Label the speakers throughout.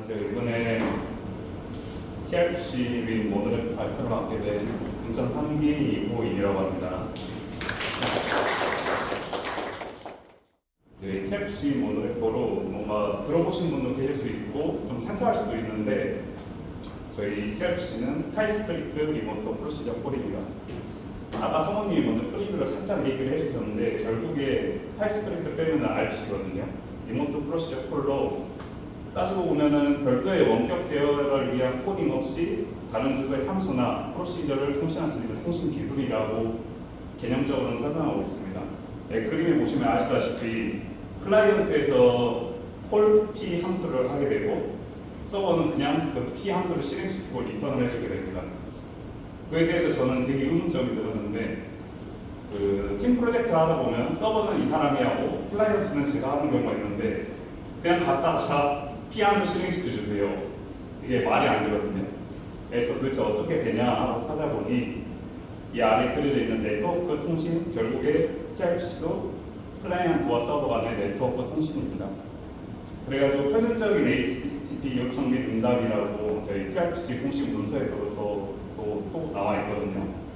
Speaker 1: 안녕하세요. 이번에 TRC 및 모델 발표를 맡게 된 인천 3기 이호인이라고 합니다. 네, TRC 모델거로 뭔가 들어보신 분도 계실 수 있고 좀 생소할 수도 있는데 저희 TRC는 타이스크립트 리모트 프로시저 콜입니다. 아까 성원님이 먼저 프리뷰를 살짝 얘기를 해주셨는데 결국에 타이스크립트 빼면 RPC거든요. 리모트 프로시저 콜로 따지고 보면은 별도의 원격 제어를 위한 코딩 없이 다른 주소의 함수나 프로시저를 통신할 수 있는 통신 기술이라고 개념적으로는 설명하고 있습니다. 네, 그림에 보시면 아시다시피 클라이언트에서 콜 P 함수를 하게 되고 서버는 그냥 그 P 함수를 실행시키고 리턴을 해주게 됩니다. 그에 대해서 저는 되게 의문점이 들었는데 그 팀 프로젝트를 하다 보면 서버는 이 사람이 하고 클라이언트는 제가 하는 경우가 있는데 그냥 갖다가 함수 실행시켜 주세요. 이게 말이 안 되거든요. 그래서 도대체 어떻게 되냐 하고 찾아보니 이 안에 그려져 있는 네트워크 통신 결국에 TRC도 클라이언트와 서버 간의 네트워크 통신입니다. 그래가지고 표준적인 HTTP 요청 및 응답이라고 저희 TRC 공식 문서에도 또, 또, 또 나와 있거든요.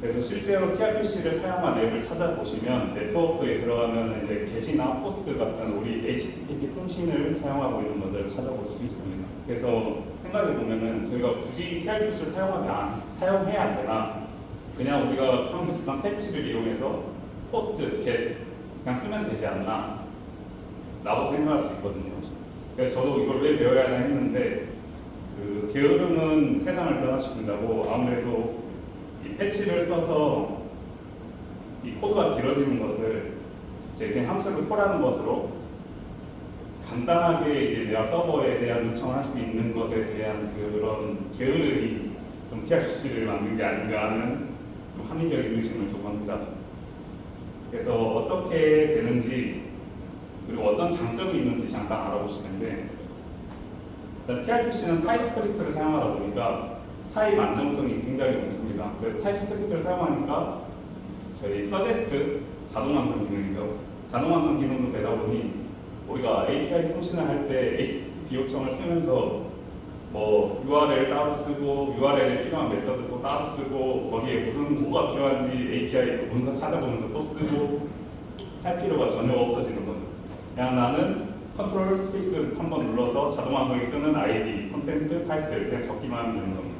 Speaker 1: 그래서 실제로 TRPC를 사용한 앱을 찾아보시면 네트워크에 들어가면 이제 게시나 포스트 같은 우리 HTTP 통신을 사용하고 있는 것을 찾아볼 수 있습니다. 그래서 생각해 보면은 저희가 굳이 TRPC를 사용하지 않, 사용해야 안 되나? 그냥 우리가 쓰던 패치를 이용해서 포스트, 겟 그냥 쓰면 되지 않나? 라고 생각할 수 있거든요. 그래서 저도 이걸 왜 배워야 하나 했는데 그 게으름은 세상을 변화시킨다고 아무래도 이 패치를 써서 이 코드가 길어지는 것을 이제 그냥 함수를 콜하는 것으로 간단하게 이제 내가 서버에 대한 요청을 할수 있는 것에 대한 그런 게으름이 좀 TRC를 만든 게 아닌가 하는 좀 합리적인 의심을 좀 합니다. 그래서 어떻게 되는지 그리고 어떤 장점이 있는지 잠깐 알아보실 텐데 일단 TRPC는 타이스크립트를 사용하다 보니까 타입 안정성이 굉장히. 그래서 타입 스크립트를 사용하니까 저희 서제스트 자동 완성 기능이죠. 자동 완성 기능도 되다 보니 우리가 API 통신을 할 때 HTTP 요청을 쓰면서 뭐 URL 따로 쓰고 URL에 필요한 메서드도 따로 쓰고 거기에 무슨 뭐가 필요한지 API 문서 찾아보면서 또 쓰고 할 필요가 전혀 없어지는 거죠. 그냥 나는 컨트롤 스페이스 한 번 눌러서 자동 완성이 뜨는 아이디, 컨텐트, 타입들 그냥 적기만 하면 되는 겁니다.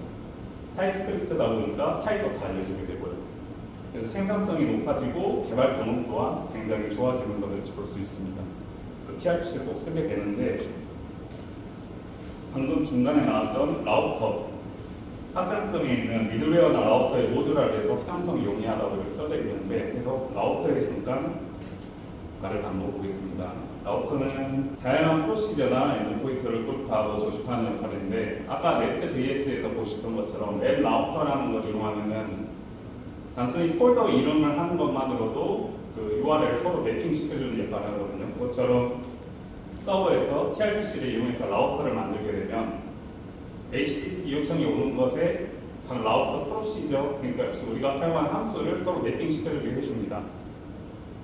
Speaker 1: 타입스크립트다 보니까 타입도 다 알려주게 되고요. 그래서 생산성이 높아지고 개발 경험 또한 굉장히 좋아지는 것을 볼 수 있습니다. 그 TRPC를 꼭 쓰게 되는데 방금 중간에 나왔던 라우터 확장성이 있는 미들웨어나 라우터의 모듈화에서 확장성이 용이하다고 써져 있는데 그래서 라우터에 잠깐 가를 한번 보겠습니다. 라우터는 다양한 프로시저나 엔드포인트를 그룹하고 조직하는 역할인데 아까 네스트.js에서 보셨던 것처럼 웹 라우터라는 걸 이용하면은 단순히 폴더 이름을 하는 것만으로도 그 URL을 서로 매핑 시켜주는 역할을 하거든요. 그것처럼 서버에서 TRPC를 이용해서 라우터를 만들게 되면 HTTP 요청이 오는 것에 각 라우터 프로시저, 그러니까 우리가 사용하는 함수를 서로 매핑 시켜주게 해줍니다.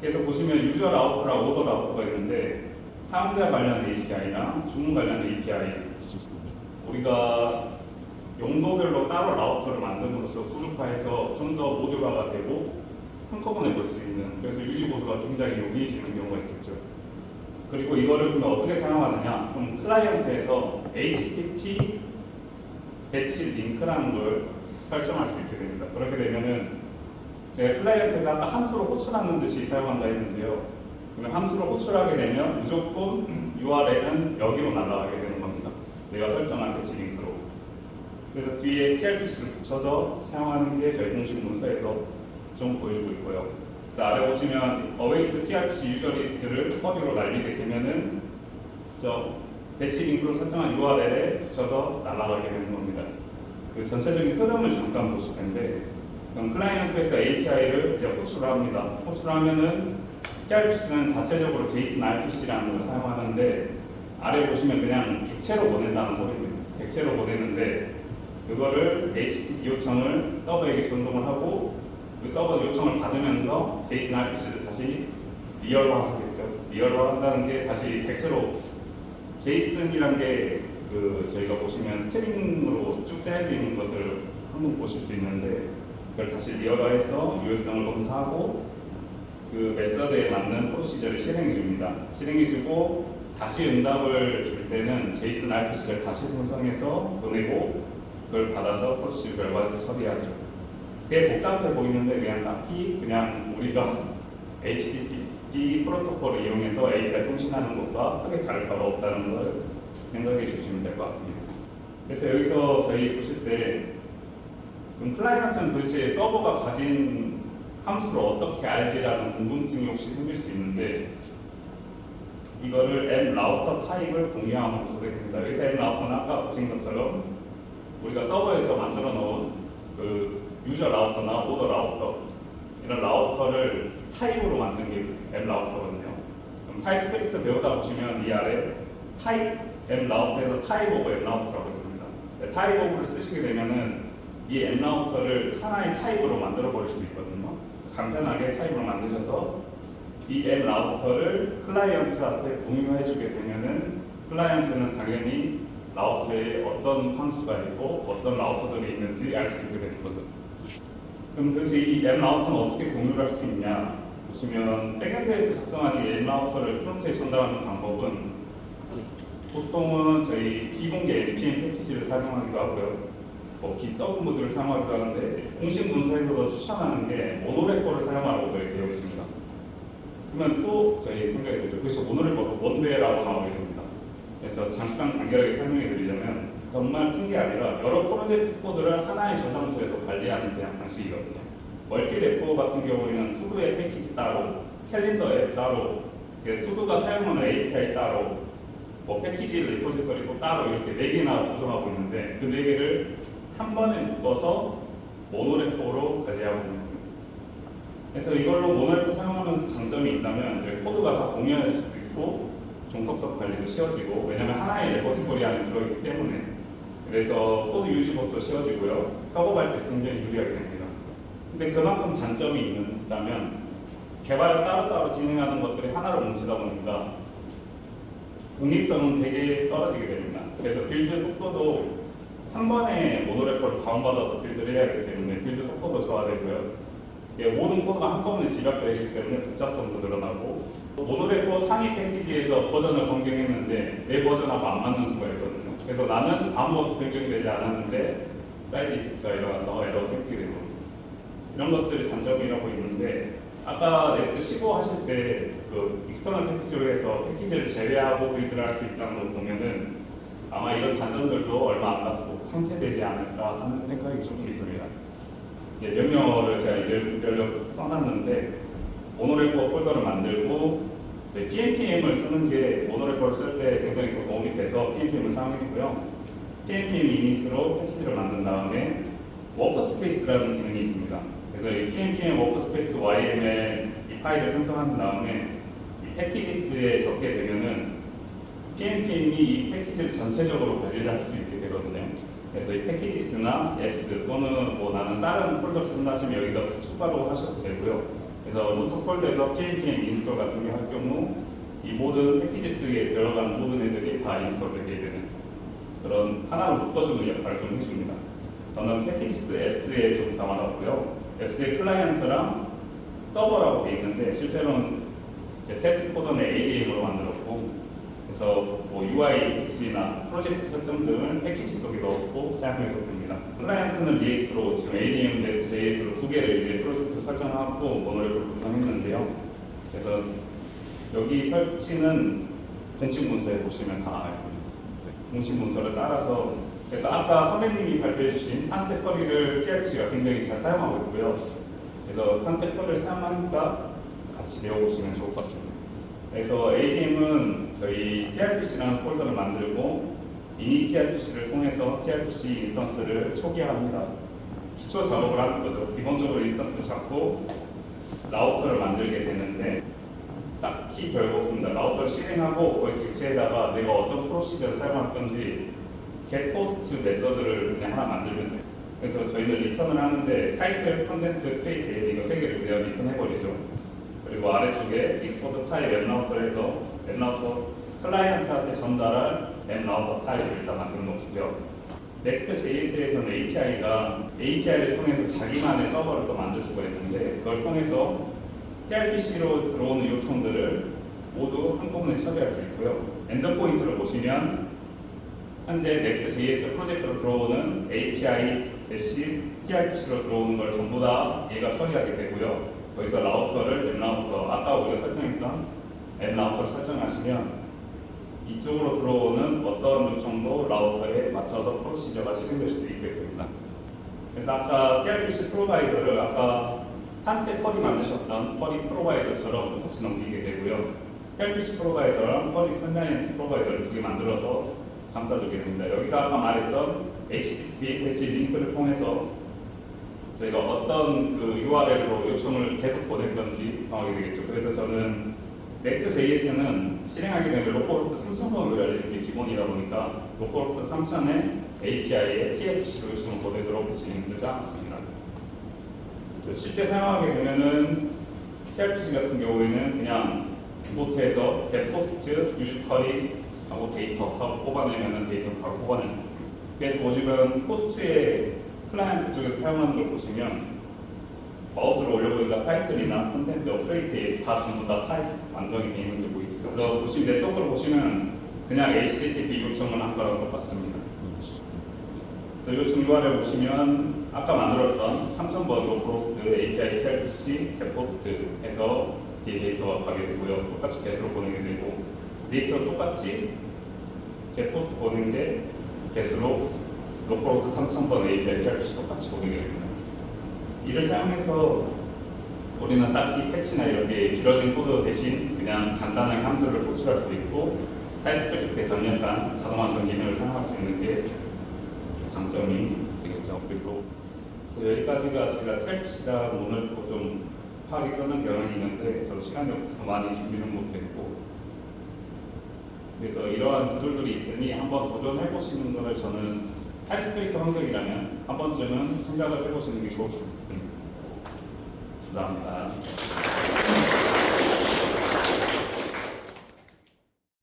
Speaker 1: 그래서 보시면 유저 라우터랑 오더 라우터가 있는데 사용자 관련 API랑 주문 관련 API 우리가 용도별로 따로 라우터를 만듦으로써 구조화해서 좀 더 모듈화가 되고 한꺼번에 볼 수 있는 그래서 유지 보수가 굉장히 용이해지는 경우가 있겠죠. 그리고 이거를 그러면 어떻게 사용하느냐? 그럼 클라이언트에서 HTTP 배치 링크라는 걸 설정할 수 있게 됩니다. 그렇게 되면은 제가 클라이언트에서 아까 함수로 호출하는 듯이 사용한다 했는데요. 그러면 함수로 호출하게 되면 무조건 URL은 여기로 날아가게 되는 겁니다. 내가 설정한 배치 링크로. 그래서 뒤에 TRPC를 붙여서 사용하는 게 저희 공식 문서에서 좀 보여주고 있고요. 자, 아래 보시면 await TRPC 유저 리스트를 허리로 날리게 되면은 저 배치 링크로 설정한 URL에 붙여서 날아가게 되는 겁니다. 그 전체적인 흐름을 잠깐 보실 텐데 그럼 클라이언트에서 API를 이제 호출을 합니다. 호출하면은 TRPC는 자체적으로 JSON RPC라는 걸 사용하는데 아래 보시면 그냥 객체로 보낸다는 소리입니다. 객체로 보내는데 그거를 HTTP 요청을 서버에게 전송을 하고 그 서버 요청을 받으면서 JSON RPC를 다시 리얼화하겠죠. 리얼화한다는 게 다시 객체로 제이슨이란 게 그 저희가 보시면 스트링으로 쭉 짜여져 있는 것을 한번 보실 수 있는데 그걸 다시 리어가해서 유효성을 검사하고 그 메서드에 맞는 프로시저를 실행해 줍니다. 실행해 주고 다시 응답을 줄 때는 제이슨 RPC를 다시 생성해서 보내고 그걸 받아서 프로시저 결과를 처리하죠. 꽤 복잡해 보이는데 그냥 딱히 그냥 우리가 HTTP 프로토콜을 이용해서 API 통신하는 것과 크게 다를 바가 없다는 걸 생각해 주시면 될 것 같습니다. 그래서 여기서 저희 보실 때 그럼 클라이언트는 도대체 서버가 가진 함수를 어떻게 알지라는 궁금증이 혹시 생길 수 있는데 이거를 M 라우터 타입을 쓰게 됩니다. 여기서 M 라우터는 아까 보신 것처럼 우리가 서버에서 만들어 놓은 그 유저 라우터나 오더 라우터 이런 라우터를 타입으로 만든 게 M 라우터거든요. 그럼 타입 스크립트 배우다 보시면 이 아래 타입 M 라우터에서 타입 오브 M 라우터라고 있습니다. 네, 타입 오브를 쓰시게 되면은 이 M 라우터를 하나의 타입으로 만들어 버릴 수 있거든요. 간편하게 타입으로 만드셔서 이 M 라우터를 클라이언트한테 공유해 주게 되면은 클라이언트는 당연히 라우터에 어떤 함수가 있고 어떤 라우터들이 있는지 알 수 있게 되는 거죠. 그럼 도대체 이 M 라우터는 어떻게 공유를 할 수 있냐? 보시면 백엔드에서 작성한 이 M 라우터를 프론트에 전달하는 방법은 보통은 저희 비공개 NPM 패키지를 사용하기도 하고요. 뭐 비서브 모드를 사용하기도 하는데 공식 문서에서도 추천하는 게 모노레코를 사용하라고 저희 되어 있습니다. 그러면 또 저희 생각이 되죠. 그래서 모노레코가 뭔데라고 나오게 됩니다. 그래서 잠깐 간결하게 설명해 드리자면 정말 큰 게 아니라 여러 프로젝트 코드를 하나의 저장소에서 관리하는 그냥 방식이거든요. 멀티 레포 같은 경우에는 투두의 패키지 따로, 캘린더 앱 따로, 그 투두가 사용하는 API 따로, 뭐 패키지 리포지터리 또 따로 이렇게 네 개나 구성하고 있는데 그네 개를 한 번에 묶어서 모노레포로 관리하고 있는 겁니다. 그래서 이걸로 모노레포 사용하면서 장점이 있다면 이제 코드가 다 공유할 수도 있고 종속성 관리도 쉬워지고 왜냐하면 하나의 레포지토리 안에 들어있기 때문에 그래서 코드 유지보도 쉬워지고요 협업할 때 굉장히 유리하게 됩니다. 근데 그만큼 단점이 있다면 개발을 따로따로 진행하는 것들이 하나로 뭉치다 보니까 독립성은 되게 떨어지게 됩니다. 그래서 빌드 속도도 한 번에 모노레포를 다운받아서 빌드를 해야 하기 때문에 빌드 속도도 저하되고요. 예, 모든 코드가 한꺼번에 있기 때문에 복잡성도 늘어나고 모노레포 상위 패키지에서 버전을 변경했는데 내 버전하고 안 맞는 수가 있거든요. 그래서 나는 아무것도 변경되지 않았는데 사이드 이펙트가 일어나서 에러가 생기게 되고 이런 것들이 단점이라고 있는데 아까 넥트 15 하실 때 그 익스터널 패키지로 해서 패키지를 제외하고 빌드를 할 수 있다는 걸 보면은 아마 이런 단점들도 얼마 안 갔고 상쇄되지 않을까 하는 생각이 좀 있습니다. 예, 명령어를 제가 열려 써놨는데 모노레포 폴더를 만들고 저희 PNPM을 쓰는 게 모노레포를 쓸 때 굉장히 또 도움이 돼서 PNPM을 사용했고요. PNPM 이닛으로 패키지를 만든 다음에 워크스페이스라는 기능이 있습니다. 그래서 이 PNPM 워크스페이스 YML 이 파일을 생성한 다음에 이 패키지스에 적게 되면은 PNPM이 이 패키지를 전체적으로 관리를 할 수 있게 되거든요. 그래서 이 패키지스나 앱스 또는 뭐 나는 다른 폴더 쓴다 하시면 여기다 추가로 하셔도 되고요. 그래서 루트 폴더에서 PNPM 인스톨 같은 게 할 경우 이 모든 패키지스에 들어간 모든 애들이 다 인스톨 되게 되는 그런 하나로 묶어주는 역할을 좀 해줍니다. 저는 패키지스 S에 좀 담아놨고요. S의 클라이언트랑 서버라고 되어 있는데 실제로는 제 테스트 코드는 그래서 뭐 UI 패키지나 프로젝트 설정 등을 패키지 속에 넣고 사용해도 됩니다. 클라이언트는 리액트로 지금 ADM, REST.js로 두 개를 이제 프로젝트 설정하고 모노레를 구성했는데요. 그래서 여기 설치는 공식 문서에 보시면 다 나와 있습니다. 네, 공식 문서를 따라서 그래서 아까 선배님이 발표해 주신 한테커리를 TRPC가 굉장히 잘 사용하고 있고요. 그래서 한테커리를 사용하니까 같이 배워보시면 좋을 것 같습니다. 그래서 ADM은 저희 TRPC라는 폴더를 만들고 이니 TRPC를 통해서 TRPC 인스턴스를 초기화합니다. 기초 작업을 하는 거죠. 기본적으로 인스턴스를 잡고 라우터를 만들게 되는데 딱히 별거 없습니다. 라우터를 실행하고 거기 객체에다가 내가 어떤 프로시저를 사용할 건지 get post 메서드를 그냥 하나 만들면 돼요. 그래서 저희는 리턴을 하는데 타이틀, 컨텐트, 크리에이트 이거 세 개를 그냥 리턴해버리죠. 그리고 아래쪽에 익스포트 타입 웹라우터에서 웹라우터 클라이언트한테 전달할 앱 라우터 타입을 일단 만들어 놓고요. Next.js에서는 API가 API를 통해서 자기만의 서버를 또 만들 수가 있는데 그걸 통해서 TRPC로 들어오는 요청들을 모두 한꺼번에 처리할 수 있고요. 엔더포인트를 보시면 현재 Next.js 프로젝트로 들어오는 API 대시 TRPC로 들어오는 걸 전부 다 얘가 처리하게 되고요. 거기서 라우터를 앱 라우터 아까 우리가 설정했던 앱 라우터를 설정하시면 이쪽으로 들어오는 어떤 요청도 라우터에 맞춰서 프로시저가 실행될 수 있게 됩니다. 그래서 아까 TRPC 프로바이더를 아까 한때 펄이 만드셨던 펄이 프로바이더처럼 똑같이 넘기게 되고요. TRPC 프로바이더랑 펄이 컨다이언트 프로바이더를 두 개 만들어서 감싸주게 됩니다. 여기서 아까 말했던 HTTP 배치 링크를 통해서 저희가 어떤 그 URL로 요청을 계속 보낼 건지 정하게 되겠죠. 그래서 저는 Next.js는 실행하게 되면 로컬호스트 3000번을 알리는 게 기본이다 보니까 로컬호스트 3000에 API에 TFC로 요청을 보내도록 진행되지 않았습니다. 그 실제 사용하게 되면은 TRPC 같은 경우에는 그냥 보트에서 get post, use query 하고 데이터 하고 뽑아내면은 데이터를 바로 뽑아낼 수 있습니다. 그래서 보시면 포스트의 클라이언트 쪽에서 사용하는 걸 보시면 마우스를 올려보니까 타이틀이나 콘텐츠 업데이트에 다 전부 다 타입 완성이 되어 있는 게 보이시죠? 그래서 보시면 네트워크를 보시면 그냥 HTTP 요청을 한 거랑 똑같습니다. 그래서 요청 URL 보시면 아까 만들었던 3000번 로프로스트 API TRPC 겟포스트 해서 뒤에 데이터가 가게 되고요. 똑같이 get으로 보내게 되고 데이터 똑같이 겟포스트 보내는데 get으로 로프로스트 3000번 API TRPC 똑같이 보내게 됩니다. 이를 사용해서 우리는 딱히 패치나 이렇게 길어진 코드 대신 그냥 간단하게 함수를 호출할 수 있고 타입스크립트에 강력한 자동 완성 기능을 사용할 수 있는 게 장점이 되겠죠. 그리고 여기까지가 제가 트랙시다 오늘 좀 파악이 끄는 경향이 있는데 저 시간이 없어서 많이 준비는 못했고 그래서 이러한 기술들이 있으니 한번 도전해 보시는 것을 저는 타입스크립트 환경이라면 한 번쯤은 생각을 해보시는 게 좋을 수 있습니다. 감사합니다.